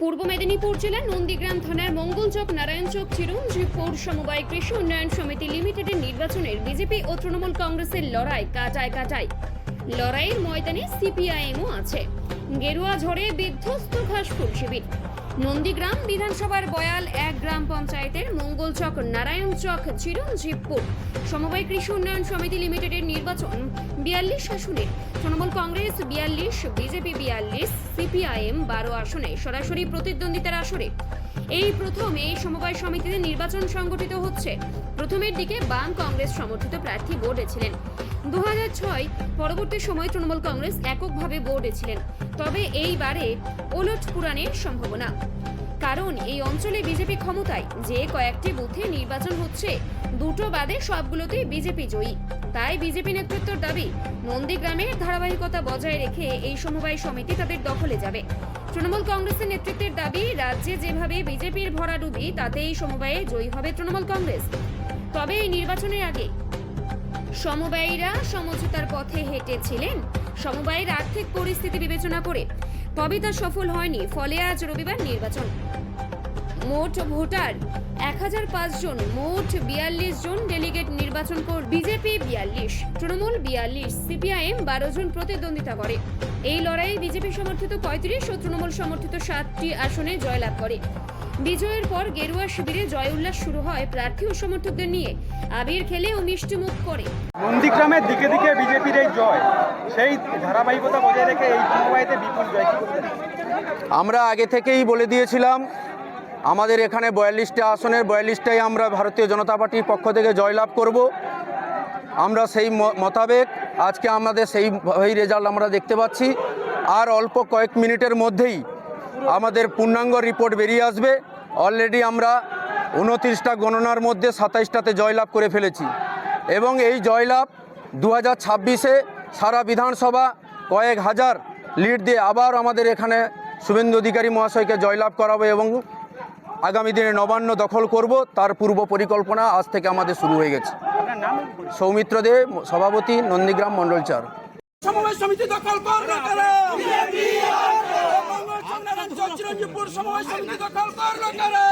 পূর্ব মেদিনীপুর জেলার নন্দীগ্রাম থানার মঙ্গলচক নারায়ণচক চিরঞ্জীবপুর সমবায় কৃষি উন্নয়ন সমিতি লিমিটেডের নির্বাচনের বিজেপি ও তৃণমূল কংগ্রেসের লড়াই কাটায় কাটায়। লড়াইয়ের ময়দানে সিপিআইএমও আছে। গেরুয়া ঝড়ে বিধ্বস্ত ঘাসফুল শিবির। নন্দীগ্রাম বিধানসভার বয়াল এক গ্রাম পঞ্চায়েতের মঙ্গলচক নারায়ণচক চিরঞ্জীবপুর। সমবায় কৃষি উন্নয়ন সমিতি লিমিটেডের নির্বাচন, বিয়াল্লিশ আসনে। তৃণমূল কংগ্রেস বিয়াল্লিশ, বিজেপি বিয়াল্লিশ, সিপিআইএম বারো আসনে। সরাসরি প্রতিদ্বন্দ্বিতার আসরে। এই প্রথম এই সমবায় সমিতিতে নির্বাচন সংগঠিত হচ্ছে। প্রথমের দিকে বাম কংগ্রেস সমর্থিত প্রার্থী বোর্ডে ছিলেন। দু পরবর্তী সময় তৃণমূল কংগ্রেস এককভাবে বোর্ডে ছিলেন। তবে এইবারে ওলট পুরাণের সম্ভাবনা। কারণ এই অঞ্চলে বিজেপি ক্ষমতায় যে কয়েকটি বুথে নির্বাচন হচ্ছে, দুটো বাদে সবগুলোতেই বিজেপি জয়ী। তাই বিজেপি নেতৃত্বর দাবি নন্দীগ্রামের ধারাবাহিকতা বজায় রেখে এই সমবায় সমিতি তাদের দখলে যাবে। তৃণমূল কংগ্রেসের নেতৃত্বের দাবি, রাজ্যে যেভাবে বিজেপির ভরাডুবি তাতে এই সমবায়ে জয়ী হবে তৃণমূল কংগ্রেস। তবে এই নির্বাচনের আগে সমবায়ীরা সমঝোতার পথে হেঁটেছিলেন। সমবায়ের আর্থিক পরিস্থিতি বিবেচনা করে। তবে তা সফল হয়নি, ফলে আজ রবিবার নির্বাচন। মোট ভোটার এক হাজার জন, মোট বিয়াল্লিশ জন ডেলিগেট নির্বাচন কর বিজেপি বিয়াল্লিশ, তৃণমূল বিয়াল্লিশ, সিপিআইএম বারো জন প্রতিদ্বন্দ্বিতা করে। এই লড়াইয়ে বিজেপি সমর্থিত পঁয়ত্রিশ ও তৃণমূল সমর্থিত সাতটি আসনে জয়লাভ করে। বিজয়ের পর গেরুয়া শিবিরে জয় উল্লাস শুরু হয় প্রার্থী ও সমর্থকদের নিয়ে। আবির খেলে ও মিষ্টি মুখ করে। নন্দীগ্রামের দিকে দিকে বিজেপির এই জয় সেই ধারাবাহিকতা বজায় রেখে এই সমবায়তে বিপুল জয়? আমরা আগে থেকেই বলে দিয়েছিলাম আমাদের এখানে বয়াল্লিশটা আসনের বয়াল্লিশটাই আমরা ভারতীয় জনতা পার্টির পক্ষ থেকে জয়লাভ করব। আমরা সেই ম- মোতাবেক আজকে আমাদের সেই সেই রেজাল্ট আমরা দেখতে পাচ্ছি। আর অল্প কয়েক মিনিটের মধ্যেই আমাদের পূর্ণাঙ্গ রিপোর্ট বেরিয়ে আসবে। অলরেডি আমরা উনত্রিশটা গণনার মধ্যে সাতাইশটাতে জয়লাভ করে ফেলেছি। এবং এই জয়লাভ দু হাজার ছাব্বিশে সারা বিধানসভা কয়েক হাজার লিড দিয়ে আবার আমাদের এখানে শুভেন্দু অধিকারী মহাশয়কে জয়লাভ করাবো এবং আগামী দিনে নবান্ন দখল করব, তার পূর্ব পরিকল্পনা আজ থেকে আমাদের শুরু হয়ে গেছে। সৌমিত্র দে সভাপতি নন্দীগ্রাম মণ্ডল চার। সমবায় সমিতি দখল করল চিরঞ্জীবপুর সমবায় সমিতি দখল করল কারা?